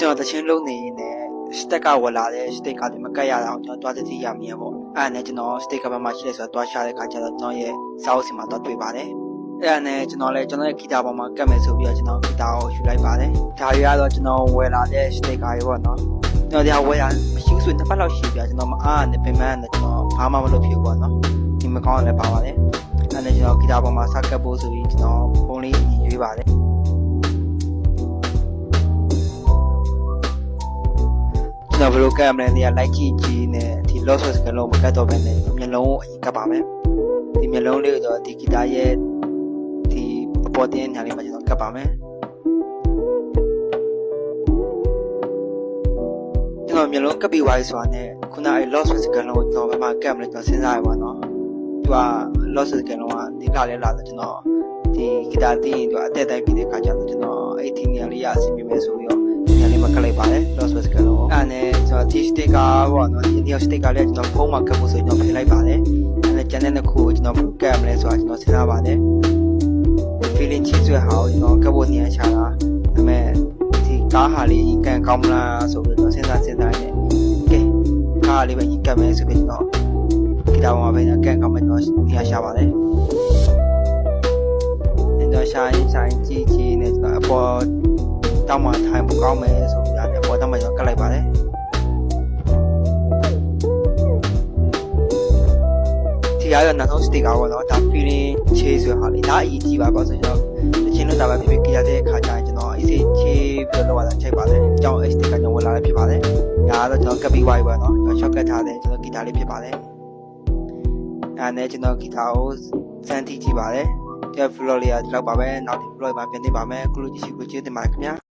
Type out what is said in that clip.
ကျွန်တော်တချင်းလုံးနေရင်လည်းစတက်ကဝလာတဲ့စတက်ကာတွေမကတ်ရတာအောင်ကျွန်တော်တွားတတိရမြင်ပေါ့အဲ့ဒါနဲ့ကျွန်တော်စတက်ကာဘက်မှာရှိတယ်ဆိုတော့တွားရှာတဲ့ခါကျတော့ကျွန်တော်ရဲ့စာအုပ်စီမှာတွားတွေ့ပါတယ်အဲ့ဒါနဲ့ကျွန်တော်လည်းကျွန်တော်ရဲ့ဂီတာပေါ်မှာကတ်မယ်ဆိုပြီးတော့ကျွန်တော်ဂီတာကိုယူလိုက်ပါတယ်ဒါတွေကတော့ကျွန်တော်ဝယ်လာတဲ့စတက်ကာတွေပေါ့နော်ကျွန်တော်ဒီဟာဝယ်တာမရှိဘူးဆိုရင်တစ်ပတ်လောက်ရှိပြီကျွန်တော်မအားနဲ့ပင်မနဲ့ကျွန်တော်ဘာမှမလုပ်ဖြစ်ဘူးပေါ့နော်ဒီမကောင်းလည်းပါပါတယ်အဲ့ဒါကျွန်တော်ဂီတာပေါ်မှာစကတ်ဖို့ဆိုပြီးကျွန်တော်ဖုန်းလေးရွေးပါတယ် ကျွန်တော်ဘယ်လိုကတ်မလဲနေရာ like ကြည့်ကြည့်နဲ့ဒီ loss စကလုံးမကတ်တော့ဘဲနဲ့မျက်လုံးကိုအရင်ကတ်ပါမယ်ဒီမျက်လုံးလေးကိုတော့ဒီဂီတာရဲ့ဒီအပေါ်တင်းညာလေးမှာကျွန်တော်ကတ်ပါမယ်ကျွန်တော်မျက်လုံးကပ်ပြီးသွားပြီဆိုတာနဲ့ခုနအဲ loss စကလုံးကိုကျွန်တော်ဘယ်မှာကတ်မလဲကျွန်တော်စဉ်းစားရပါတော့သူက loss စကလုံးကဒီကလေးလာတော့ကျွန်တော်ဒီဂီတာတင်းရင်သူအတက်တိုင်းပြီးတဲ့ခါကျတော့ကျွန်တော်အဲ့ဒီနေရာလေးရအဆင်ပြေမယ်ဆိုပြီးတော့ညလေးမ ကလိုက်ပါတယ် loss was ကလို့အဲ့နဲ့ကျွန်တော် T sticker ပေါ့နော်ဒီ new sticker လေးကျွန်တော်ဖုန်းမှာကပ်ဖို့ဆိုကျွန်တော်ပြင်လိုက်ပါတယ်အဲ့နဲ့ကျန်တဲ့နှစ်ခုကိုကျွန်တော်ဘယ်ကပ်မလဲဆိုတာကျွန်တော်စဉ်းစားပါတယ် feeling ချစ်ဆွဲဟာကိုကျွန်တော်ကပ်ဖို့နေရာချတာဒါပေမဲ့ဒီကားဟာလေးကန်ကောင်းမလားဆိုပြီးတော့စဉ်းစားစဉ်းစားနေကဲကားလေးပဲရင်ကပ်မယ်ဆိုပြီးကျွန်တော်ဂီတာပေါ်မှာပဲကန်ကောင်းမယ်ကျွန်တော်နေရာရှာပါတယ်အဲ့တော့ရှာရင်ရှာရင်ကြည့်ကြည့်နေကျွန်တော်အပေါ်တောင်းမှထိုင်ဖို့ကောင်းမယ်ဆိုပြီးရ တယ်ပေါ်တောင်းမှကျွန်တော်ကတ်လိုက်ပါတယ်ဒီရရနောက်ဆုံးစတစ်ကာပေါ့နော်ဒါ feeling ချေးဆိုဟာလေဒါအရေးကြီးပါပေါ့ဆိုတော့တချင်းလို့ဒါပဲဖြစ်ဖြစ်ကြတဲ့ခါကျရင်ကျွန်တော်အေးစေးချေးပြီးတော့လောက်ရတာချိန်ပါတယ်အကြောင်း SD ကကျွန်တော်ဝင်လာလည်းဖြစ်ပါတယ်ဒါကတော့ကျွန်တော်ကပ်ပြီးဝိုင်းပါနော်ကျွန်တော် shortcut ထားတယ်ကျွန်တော်ဂီတာလေးဖြစ်ပါတယ်အဲနဲ့ကျွန်တော်ဂီတာကိုစမ်းတီးကြည့်ပါတယ်ဒီ flow လေးကဒီလောက်ပါပဲနောက်ဒီ flow မှာပြန်သိပါမယ်ခုလိုကြည့်ရှိကိုကျေးဇူးတင်ပါတယ်ခင်ဗျာ